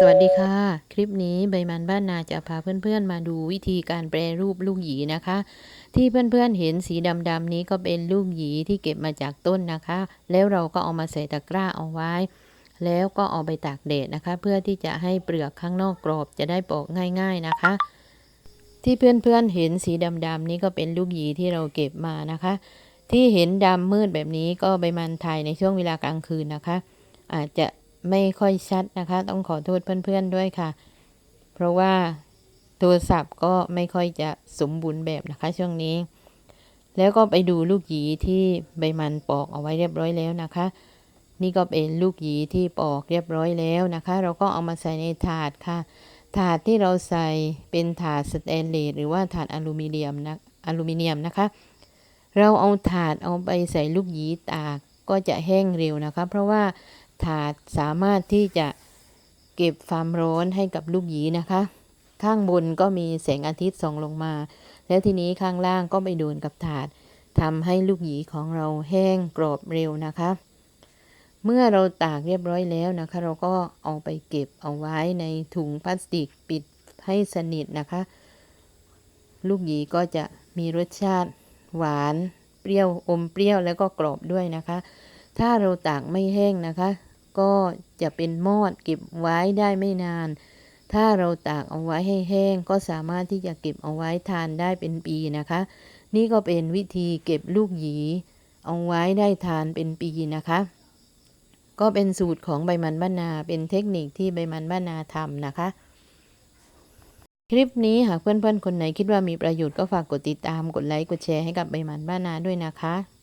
สวัสดีค่ะ คลิปนี้ใบมันบ้านนาจะพาเพื่อนๆมาดูวิธีการแปรรูปลูกหยีนะคะ ที่เพื่อนๆเห็นสีดำๆนี้ก็เป็นลูกหยีที่เก็บมาจากต้นนะคะ แล้วเราก็เอามาใส่ตะกร้าเอาไว้ แล้วก็เอาไปตากแดดนะคะ เพื่อที่จะให้เปลือกข้างนอกกรอบจะได้ปอกง่าย ๆนะคะ ที่เพื่อนๆเห็นสีดำๆนี้ก็เป็นลูกหยีที่เราเก็บมานะคะ ที่เห็นดำมืดแบบนี้ก็ใบมันถ่ายในช่วงเวลากลางคืนนะคะ อาจจะ ไม่ค่อยชัดนะคะ ต้องขอโทษเพื่อนๆด้วยค่ะ เพราะว่าโทรศัพท์ก็ไม่ค่อยจะสมบูรณ์แบบนะคะ ช่วงนี้ แล้วก็ไปดูลูกหยีที่ใบมันปอกเอาไว้เรียบร้อยแล้วนะคะ นี่ก็เป็นลูกหยีที่ปอกเรียบร้อยแล้วนะคะ เราก็เอามาใส่ในถาดค่ะ ถาดที่เราใส่เป็นถาดสแตนเลสหรือว่าถาดอลูมิเนียมนะอลูมิเนียมนะคะ เราเอาถาดเอาไปใส่ลูกหยีตากก็จะแห้งเร็วนะคะ เพราะว่า ถาดสามารถที่จะเก็บความร้อนให้กับลูกหยีนะคะ ข้างบนก็มีแสงอาทิตย์ส่องลงมา แล้วทีนี้ข้างล่างก็ไปโดนกับถาดทำให้ลูกหยีของเราแห้งกรอบเร็วนะคะ เมื่อเราตากเรียบร้อยแล้วนะคะ เราก็เอาไปเก็บเอาไว้ในถุงพลาสติกปิดให้สนิทนะคะ ลูกหยีก็จะมีรสชาติหวาน เปรี้ยวอมเปรี้ยวแล้วก็กรอบด้วยนะคะ ถ้าเราตากไม่แห้งนะคะ ก็จะเป็นมอดเก็บไว้ได้ไม่นาน ถ้าเราตากเอาไว้ให้แห้งก็สามารถที่จะเก็บเอาไว้ทานได้เป็นปีนะคะ นี่ก็เป็นวิธีเก็บลูกหยี เอาไว้ได้ทานเป็นปีนะคะ ก็เป็นสูตรของใบมันบ้านนา เป็นเทคนิคที่ใบมันบ้านนาทำนะคะคลิปนี้หากเพื่อนๆ คนไหนคิดว่ามีประโยชน์ก็ฝากกดติดตาม กดไลค์ กดแชร์ให้กับใบมันบ้านนาด้วยนะคะ